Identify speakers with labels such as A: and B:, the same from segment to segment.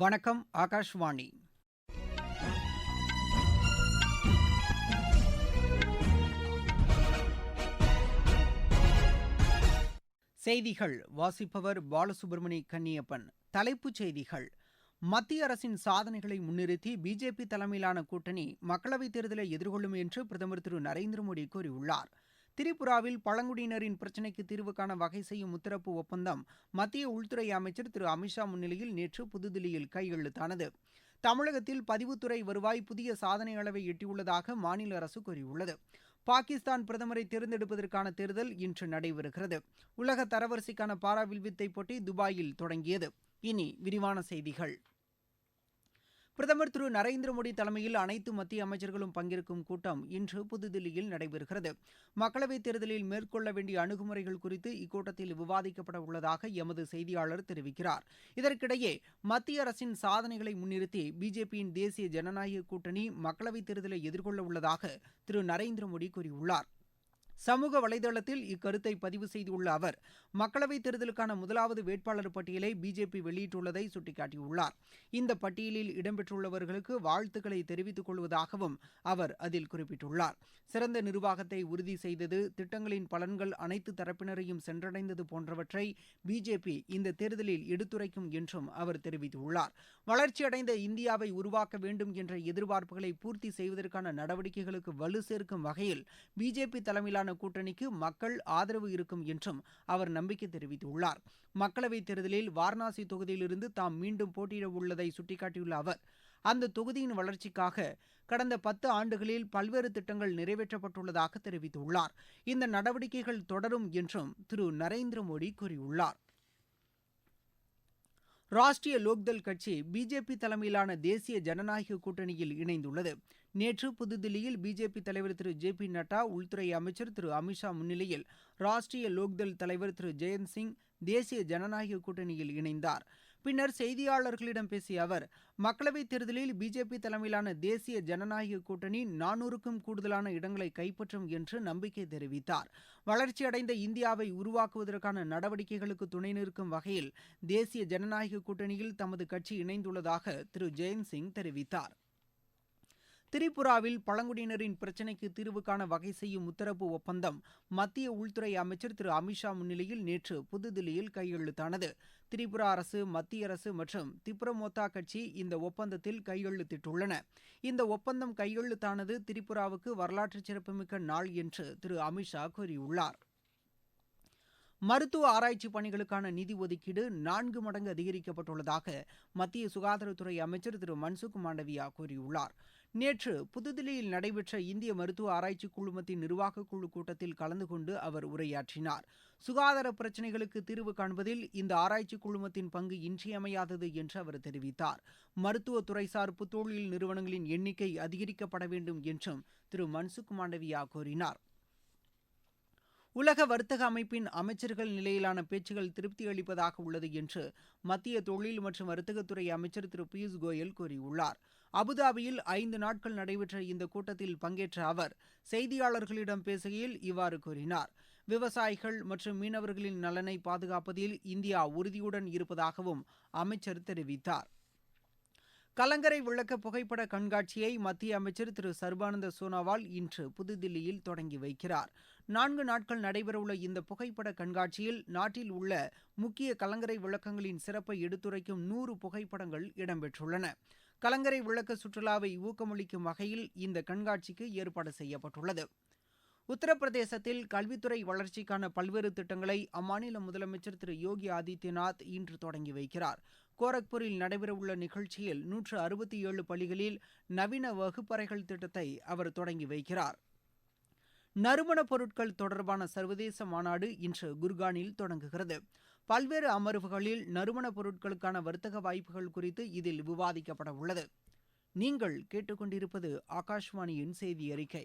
A: வணக்கம் ஆகாஷ்வாணி செய்திகள் வாசிப்பவர் பாலசுப்ரமணி கன்னியப்பன் தலைப்புச் செய்திகள் மத்திய அரசின் சாதனைகளை முன்னிறுத்தி பிஜேபி தலைமையிலான கூட்டணி மக்களவைத் தேர்தலை எதிர்கொள்ளும் என்று பிரதமர் திரு நரேந்திர மோடி கூறியுள்ளாா் திரிபுராவில் பழங்குடியினரின் பிரச்சினைக்கு தீர்வு காண வகை செய்யும் உத்தரப்பு ஒப்பந்தம் மத்திய உள்துறை அமைச்சர் திரு அமித்ஷா முன்னிலையில் நேற்று புதுதில்லியில் கையெழுத்தானது தமிழகத்தில் பதிவுத்துறை வருவாய் புதிய சாதனை அளவை எட்டியுள்ளதாக மாநில அரசு கூறியுள்ளது பாகிஸ்தான் பிரதமரை தேர்ந்தெடுப்பதற்கான தேர்தல் இன்று நடைபெறுகிறது உலக தரவரிசைக்கான பாரா வில்வித்தை போட்டி துபாயில் தொடங்கியது இனி விரிவான செய்திகள் பிரதமர் திரு நரேந்திர மோடி தலைமையில் அனைத்து மத்திய அமைச்சர்களும் பங்கேற்கும் கூட்டம் இன்று புதுதில்லியில் நடைபெறுகிறது மக்களவைத் தேர்தலில் மேற்கொள்ள வேண்டிய அணுகுமுறைகள் குறித்து இக்கூட்டத்தில் விவாதிக்கப்பட உள்ளதாக எமது செய்தியாளர் தெரிவிக்கிறார் இதற்கிடையே மத்திய அரசின் சாதனைகளை முன்னிறுத்தி பிஜேபியின் தேசிய ஜனநாயக கூட்டணி மக்களவைத் தேர்தலை எதிர்கொள்ள உள்ளதாக திரு நரேந்திர மோடி கூறியுள்ளார் சமூக வலைதளத்தில் இக்கருத்தை பதிவு செய்துள்ள அவர் மக்களவைத் தேர்தலுக்கான முதலாவது வேட்பாளர் பட்டியலை பிஜேபி வெளியிட்டுள்ளதை சுட்டிக்காட்டியுள்ளார் இந்த பட்டியலில் இடம்பெற்றுள்ளவர்களுக்கு வாழ்த்துக்களை தெரிவித்துக் கொள்வதாகவும் அவர் அதில் குறிப்பிட்டுள்ளார் சிறந்த நிர்வாகத்தை உறுதி செய்தது திட்டங்களின் பலன்கள் அனைத்து தரப்பினரையும் சென்றடைந்தது போன்றவற்றை பிஜேபி இந்த தேர்தலில் எடுத்துரைக்கும் என்றும் அவர் தெரிவித்துள்ளார் வளர்ச்சியடைந்த இந்தியாவை உருவாக்க வேண்டும் என்ற எதிர்பார்ப்புகளை பூர்த்தி செய்வதற்கான நடவடிக்கைகளுக்கு வலு சேர்க்கும் வகையில் பிஜேபி தலைமையிலான உடனான கூட்டணிக்கு மக்கள் ஆதரவு இருக்கும் என்றும் அவர் நம்பிக்கை தெரிவித்துள்ளார் மக்களவைத் தேர்தலில் வாரணாசி தொகுதியிலிருந்து தாம் மீண்டும் போட்டியிட உள்ளதை சுட்டிக்காட்டியுள்ள அவர் அந்த தொகுதியின் வளர்ச்சிக்காக கடந்த பத்து ஆண்டுகளில் பல்வேறு திட்டங்கள் நிறைவேற்றப்பட்டுள்ளதாக தெரிவித்துள்ளார் இந்த நடவடிக்கைகள் தொடரும் என்றும் திரு நரேந்திர மோடி கூறியுள்ளார் ராஷ்டிரிய லோக்தள் கட்சி பிஜேபி தலைமையிலான தேசிய ஜனநாயக கூட்டணியில் இணைந்துள்ளது நேற்று புதுதில்லியில் பிஜேபி தலைவர் திரு ஜே பி நட்டா உள்துறை அமைச்சர் திரு அமித்ஷா முன்னிலையில் ராஷ்டிரிய லோக்தள் தலைவர் திரு ஜெயந்த் சிங் தேசிய ஜனநாயக கூட்டணியில் இணைந்தார் பின்னர் செய்தியாளர்களிடம் பேசிய அவர் மக்களவைத் தேர்தலில் பிஜேபி தலைமையிலான தேசிய ஜனநாயக கூட்டணி நானூறுக்கும் கூடுதலான இடங்களை கைப்பற்றும் என்று நம்பிக்கை தெரிவித்தார் வளர்ச்சியடைந்த இந்தியாவை உருவாக்குவதற்கான நடவடிக்கைகளுக்கு துணை நிற்கும் வகையில் தேசிய ஜனநாயக கூட்டணியில் தமது கட்சி இணைந்துள்ளதாக திரு ஜெயந்த் சிங் தெரிவித்தார் திரிபுராவில் பழங்குடியினரின் பிரச்சினைக்கு தீர்வு காண வகை செய்யும் உத்தரவு ஒப்பந்தம் மத்திய உள்துறை அமைச்சர் திரு அமித்ஷா முன்னிலையில் நேற்று புதுதில்லியில் கையெழுத்தானது திரிபுரா அரசு மத்திய அரசு மற்றும் திப்ரமோத்தா கட்சி இந்த ஒப்பந்தத்தில் கையெழுத்திட்டுள்ளன இந்த ஒப்பந்தம் கையெழுத்தானது திரிபுராவுக்கு வரலாற்று சிறப்புமிக்க நாள் என்று திரு அமித்ஷா கூறியுள்ளார் மருத்துவ ஆராய்ச்சி பணிகளுக்கான நிதி ஒதுக்கீடு நான்கு மடங்கு அதிகரிக்கப்பட்டுள்ளதாக மத்திய சுகாதாரத்துறை அமைச்சர் திரு மன்சுக் மாண்டவியா கூறியுள்ளாா் நேற்று புதுதில்லியில் நடைபெற்ற இந்திய மருத்துவ ஆராய்ச்சி குழுமத்தின் நிர்வாகக் குழு கூட்டத்தில் கலந்து கொண்டு அவர் உரையாற்றினார் சுகாதார பிரச்சினைகளுக்கு தீர்வு காண்பதில் இந்த ஆராய்ச்சி குழுமத்தின் பங்கு இன்றியமையாதது என்று அவர் தெரிவித்தார் மருத்துவ துறைசார் புத்தொழில் நிறுவனங்களின் எண்ணிக்கை அதிகரிக்கப்பட வேண்டும் என்றும் திரு மன்சுக் மாண்டவியா கூறினாா் உலக வர்த்தக அமைப்பின் அமைச்சர்கள் நிலையிலான பேச்சுக்கள் திருப்தி அளிப்பதாக உள்ளது என்று மத்திய தொழில் மற்றும் வர்த்தகத்துறை அமைச்சர் திரு பியூஷ் கோயல் கூறியுள்ளார் அபுதாபியில் ஐந்து நாட்கள் நடைபெற்ற இந்த கூட்டத்தில் பங்கேற்ற அவர் செய்தியாளர்களிடம் பேசுகையில் இவ்வாறு கூறினார் விவசாயிகள் மற்றும் மீனவர்களின் நலனை பாதுகாப்பதில் இந்தியா உறுதியுடன் இருப்பதாகவும் அமைச்சர் தெரிவித்தாா் கலங்கரை விளக்க புகைப்பட கண்காட்சியை மத்திய அமைச்சர் திரு சர்பானந்த சோனோவால் இன்று புதுதில்லியில் தொடங்கி வைக்கிறார் நான்கு நாட்கள் நடைபெறவுள்ள இந்த புகைப்பட கண்காட்சியில் நாட்டில் உள்ள முக்கிய கலங்கரை விளக்கங்களின் சிறப்பை எடுத்துரைக்கும் நூறு புகைப்படங்கள் இடம்பெற்றுள்ளன கலங்கரை விளக்க சுற்றுலாவை ஊக்கமளிக்கும் வகையில் இந்த கண்காட்சிக்கு ஏற்பாடு செய்யப்பட்டுள்ளது உத்தரப்பிரதேசத்தில் கல்வித்துறை வளர்ச்சிக்கான பல்வேறு திட்டங்களை அம்மாநில முதலமைச்சர் திரு யோகி ஆதித்யநாத் இன்று தொடங்கி வைக்கிறார் கோரக்பூரில் நடைபெறவுள்ள நிகழ்ச்சியில் நூற்று அறுபத்தி ஏழு பள்ளிகளில் நவீன வகுப்பறைகள் திட்டத்தை அவர் தொடங்கி வைக்கிறார் நறுமணப் பொருட்கள் தொடர்பான சர்வதேச மாநாடு இன்று குர்கானில் தொடங்குகிறது பல்வேறு அமர்வுகளில் நறுமணப் பொருட்களுக்கான வர்த்தக வாய்ப்புகள் குறித்து இதில் விவாதிக்கப்பட உள்ளது நீங்கள் கேட்டுக்கொண்டிருப்பது ஆகாஷ்வாணியின் செய்தி அறிக்கை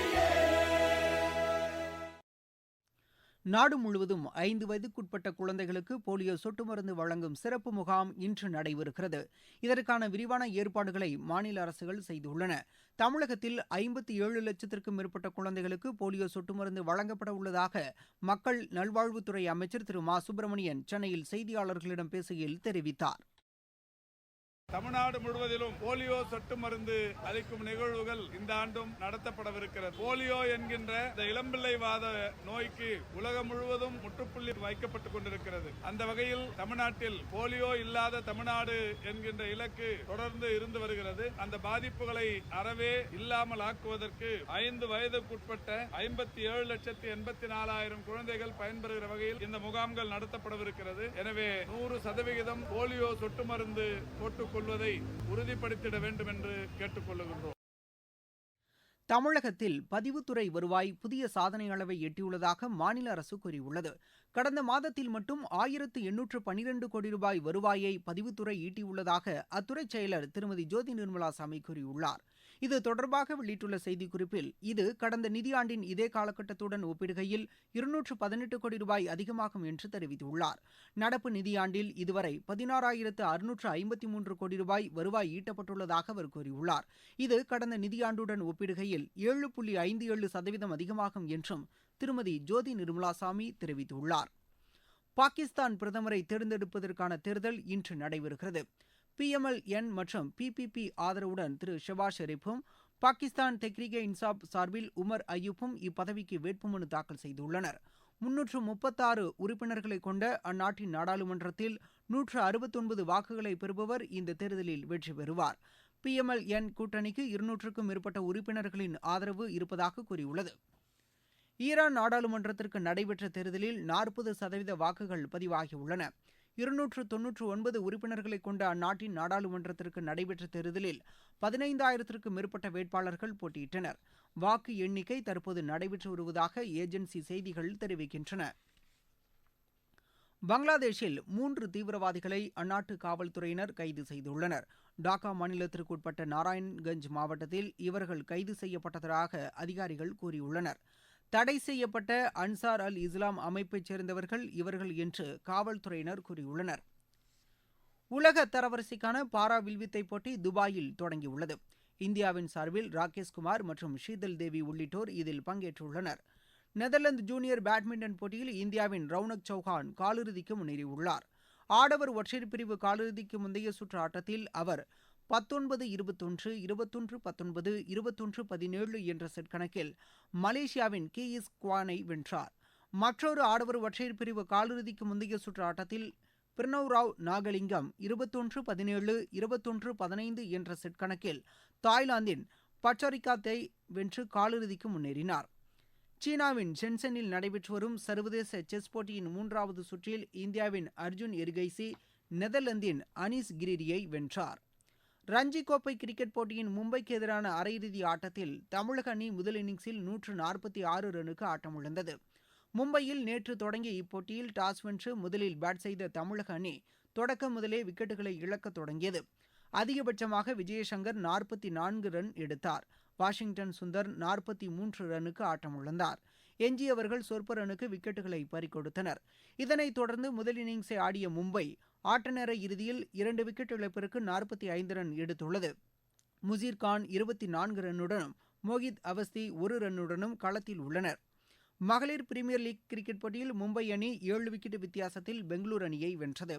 A: நாடு முழுவதும் ஐந்து வயதுக்குட்பட்ட குழந்தைகளுக்கு போலியோ சொட்டு மருந்து வழங்கும் சிறப்பு முகாம் இன்று நடைபெறுகிறது இதற்கான விரிவான ஏற்பாடுகளை மாநில அரசுகள் செய்துள்ளன தமிழகத்தில் ஐம்பத்தி ஏழு லட்சத்திற்கும் மேற்பட்ட குழந்தைகளுக்கு போலியோ சொட்டு மருந்து வழங்கப்பட உள்ளதாக மக்கள் நல்வாழ்வுத்துறை அமைச்சர் திரு மா சுப்பிரமணியன் சென்னையில் செய்தியாளர்களிடம் பேசுகையில் தெரிவித்தார்
B: தமிழ்நாடு முழுவதிலும் போலியோ சொட்டு மருந்து அளிக்கும் நிகழ்வுகள் இந்த ஆண்டும் நடத்தப்படவிருக்கிறது போலியோ என்கின்ற இந்த இளம்பிள்ளைவாத நோய்க்கு உலகம் முழுவதும் முற்றுப்புள்ளி வைக்கப்பட்டுக் கொண்டிருக்கிறது அந்த வகையில் தமிழ்நாட்டில் போலியோ இல்லாத தமிழ்நாடு என்கின்ற இலக்கு தொடர்ந்து இருந்து வருகிறது அந்த பாதிப்புகளை அறவே இல்லாமல் ஆக்குவதற்கு ஐந்து வயதுக்குட்பட்ட ஐம்பத்தி ஏழு லட்சத்தி எண்பத்தி நாலாயிரம் குழந்தைகள் பயன்பெறுகிற வகையில் இந்த முகாம்கள் நடத்தப்படவிருக்கிறது எனவே நூறு சதவிகிதம் போலியோ சொட்டு மருந்து போட்டுக் கொள்வதை உறுதிப்படுத்திட வேண்டும் என்று கேட்டுக்கொள்ளுகின்றோம்
A: தமிழகத்தில் பதிவுத்துறை வருவாய் புதிய சாதனை அளவை எட்டியுள்ளதாக மாநில அரசு கூறியுள்ளது கடந்த மாதத்தில் மட்டும் ஆயிரத்து எண்ணூற்று பனிரெண்டு கோடி ரூபாய் வருவாயை பதிவுத்துறை ஈட்டியுள்ளதாக அத்துறை செயலர் திருமதி ஜோதி நிர்மலா சாமி கூறியுள்ளார் இது தொடர்பாக வெளியிட்டுள்ள செய்திக்குறிப்பில் இது கடந்த நிதியாண்டின் இதே காலகட்டத்துடன் ஒப்பிடுகையில் இருநூற்று பதினெட்டு கோடி ரூபாய் அதிகமாகும் என்று தெரிவித்துள்ளார் நடப்பு நிதியாண்டில் இதுவரை பதினாறாயிரத்து அறுநூற்று ஐம்பத்தி மூன்று கோடி ரூபாய் வருவாய் ஈட்டப்பட்டுள்ளதாக அவர் கூறியுள்ளார் இது கடந்த நிதியாண்டுடன் ஒப்பிடுகையில் ஏழு புள்ளி ஐந்து ஏழு சதவீதம் அதிகமாகும் என்றும் திருமதி ஜோதி நிர்மலாசாமி தெரிவித்துள்ளார் பாகிஸ்தான் பிரதமரை தேர்ந்தெடுப்பதற்கான தேர்தல் இன்று நடைபெறுகிறது பிஎம்எல் என் மற்றும் பிபிபி ஆதரவுடன் திரு ஷெபாஸ் ஷெரீப்பும் பாகிஸ்தான் தெஹ்ரிகே இன்சாப் சார்பில் உமர் அய்யூப்பும் இப்பதவிக்கு வேட்புமனு தாக்கல் செய்துள்ளனர் முன்னூற்று முப்பத்தாறு உறுப்பினர்களை கொண்ட அந்நாட்டின் நாடாளுமன்றத்தில் நூற்று அறுபத்தொன்பது வாக்குகளை பெறுபவர் இந்த தேர்தலில் வெற்றி பெறுவார் பிஎம்எல் என் கூட்டணிக்கு இருநூற்றுக்கும் மேற்பட்ட உறுப்பினர்களின் ஆதரவு இருப்பதாக கூறியுள்ளது ஈரான் நாடாளுமன்றத்திற்கு நடைபெற்ற தேர்தலில் நாற்பது சதவீத வாக்குகள் பதிவாகியுள்ளன இருநூற்று தொன்னூற்று ஒன்பது உறுப்பினர்களை கொண்ட அந்நாட்டின் நாடாளுமன்றத்திற்கு நடைபெற்ற தேர்தலில் பதினைந்தாயிரத்திற்கும் மேற்பட்ட வேட்பாளர்கள் போட்டியிட்டனர் வாக்கு எண்ணிக்கை தற்போது நடைபெற்று வருவதாக ஏஜென்சி செய்திகள் தெரிவிக்கின்றன பங்களாதேஷில் மூன்று தீவிரவாதிகளை அந்நாட்டு காவல்துறையினர் கைது செய்துள்ளனர் டாக்கா மாநிலத்திற்குட்பட்ட நாராயண்கஞ்ச் மாவட்டத்தில் இவர்கள் கைது செய்யப்பட்டதாக அதிகாரிகள் கூறியுள்ளனா் தடை செய்யப்பட்ட அன்சார் அல் இஸ்லாம் அமைப்பைச் சேர்ந்தவர்கள் இவர்கள் என்று காவல்துறையினர் கூறியுள்ளனர் உலக தரவரிசைக்கான பாரா வில்வித்தை போட்டி துபாயில் தொடங்கியுள்ளது இந்தியாவின் சார்பில் ராகேஷ்குமார் மற்றும் ஷீதல் தேவி உள்ளிட்டோர் இதில் பங்கேற்றுள்ளனர் நெதர்லாந்து ஜூனியர் பேட்மிண்டன் போட்டியில் இந்தியாவின் ரவுனக் சௌஹான் காலிறுதிக்கு முன்னேறியுள்ளார் ஆடவர் ஒற்றையர் பிரிவு காலிறுதிக்கு முந்தைய சுற்று ஆட்டத்தில் அவர் பத்தொன்பது இருபத்தொன்று இருபத்தொன்று பத்தொன்பது இருபத்தொன்று பதினேழு என்ற செட் கணக்கில் மலேசியாவின் இஸ் குவானை வென்றார் மற்றொரு ஆடவர் ஒற்றையர் பிரிவு காலிறுதிக்கு முந்தைய சுற்று ஆட்டத்தில் பிரணவ் ராவ் நாகலிங்கம் இருபத்தொன்று பதினேழு இருபத்தொன்று பதினைந்து என்ற செட் கணக்கில் தாய்லாந்தின் பச்சரிக்காத்தை வென்று காலிறுதிக்கு முன்னேறினார் சீனாவின் ஜென்சனில் நடைபெற்று வரும் சர்வதேச செஸ் போட்டியின் மூன்றாவது சுற்றில் இந்தியாவின் அர்ஜுன் எர்கைசி நெதர்லாந்தின் அனீஸ் கிரிரியை வென்றார் ரஞ்சி கோப்பை கிரிக்கெட் போட்டியின் மும்பைக்கு எதிரான அரையிறுதி ஆட்டத்தில் தமிழக அணி முதல் இன்னிங்ஸில் நூற்று நாற்பத்தி ஆறு ரனுக்கு ஆட்டமிழந்தது மும்பையில் நேற்று தொடங்கிய இப்போட்டியில் டாஸ் வென்று முதலில் பேட் செய்த தமிழக அணி தொடக்க முதலே விக்கெட்டுகளை இழக்க தொடங்கியது அதிகபட்சமாக விஜயசங்கர் நாற்பத்தி நான்கு ரன் எடுத்தார் வாஷிங்டன் சுந்தர் நாற்பத்தி மூன்று ரனுக்கு ஆட்டமிழந்தார் எஞ்சியவர்கள் சொற்ப ரனுக்கு விக்கெட்டுகளை பறிக்கொடுத்தனர் இதனைத் தொடர்ந்து முதல் இன்னிங்ஸை ஆடிய மும்பை ஆட்டநேர இறுதியில் இரண்டு விக்கெட் இழப்பிற்கு நாற்பத்தி ஐந்து ரன் எடுத்துள்ளது முசீர் கான் இருபத்தி நான்கு ரன்னுடனும் மோஹித் அவஸ்தி ஒரு ரன்னுடனும் களத்தில் உள்ளனர் மகளிர் பிரீமியர் லீக் கிரிக்கெட் போட்டியில் மும்பை அணி ஏழு விக்கெட் வித்தியாசத்தில் பெங்களூரு அணியை வென்றது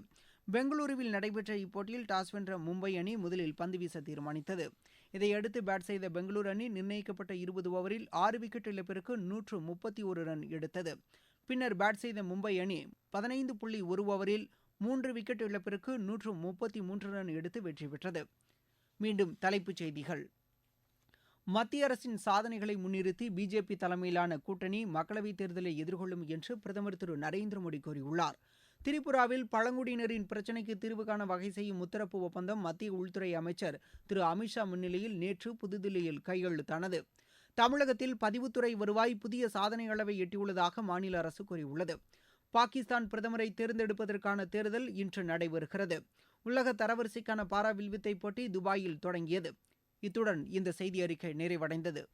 A: பெங்களூருவில் நடைபெற்ற இப்போட்டியில் டாஸ் வென்ற மும்பை அணி முதலில் பந்து வீச தீர்மானித்தது இதையடுத்து பேட் செய்த பெங்களூரு அணி நிர்ணயிக்கப்பட்ட இருபது ஓவரில் ஆறு விக்கெட் இழப்பிற்கு நூற்று முப்பத்தி ஒரு ரன் எடுத்தது பின்னர் பேட் செய்த மும்பை அணி பதினைந்து புள்ளி ஒரு ஓவரில் மூன்று விக்கெட் இழப்பிற்கு நூற்று முப்பத்தி மூன்று ரன் எடுத்து வெற்றி பெற்றது மீண்டும் தலைப்புச் செய்திகள் மத்திய அரசின் சாதனைகளை முன்னிறுத்தி பிஜேபி தலைமையிலான கூட்டணி மக்களவைத் தேர்தலை எதிர்கொள்ளும் என்று பிரதமர் திரு நரேந்திர மோடி கூறியுள்ளாா் திரிபுராவில் பழங்குடியினரின் பிரச்சினைக்கு தீர்வு காண வகை செய்யும் முத்தரப்பு ஒப்பந்தம் மத்திய உள்துறை அமைச்சர் திரு அமித்ஷா முன்னிலையில் நேற்று புதுதில்லியில் கையெழுத்தானது தமிழகத்தில் பதிவுத்துறை வருவாய் புதிய சாதனை அளவை எட்டியுள்ளதாக மாநில அரசு கூறியுள்ளது பாகிஸ்தான் பிரதமரை தேர்ந்தெடுப்பதற்கான தேர்தல் இன்று நடைபெறுகிறது உலக தரவரிசைக்கான பாரா வில்வித்தை போட்டி துபாயில் தொடங்கியது இத்துடன் இந்த செய்தி அறிக்கை நிறைவடைந்தது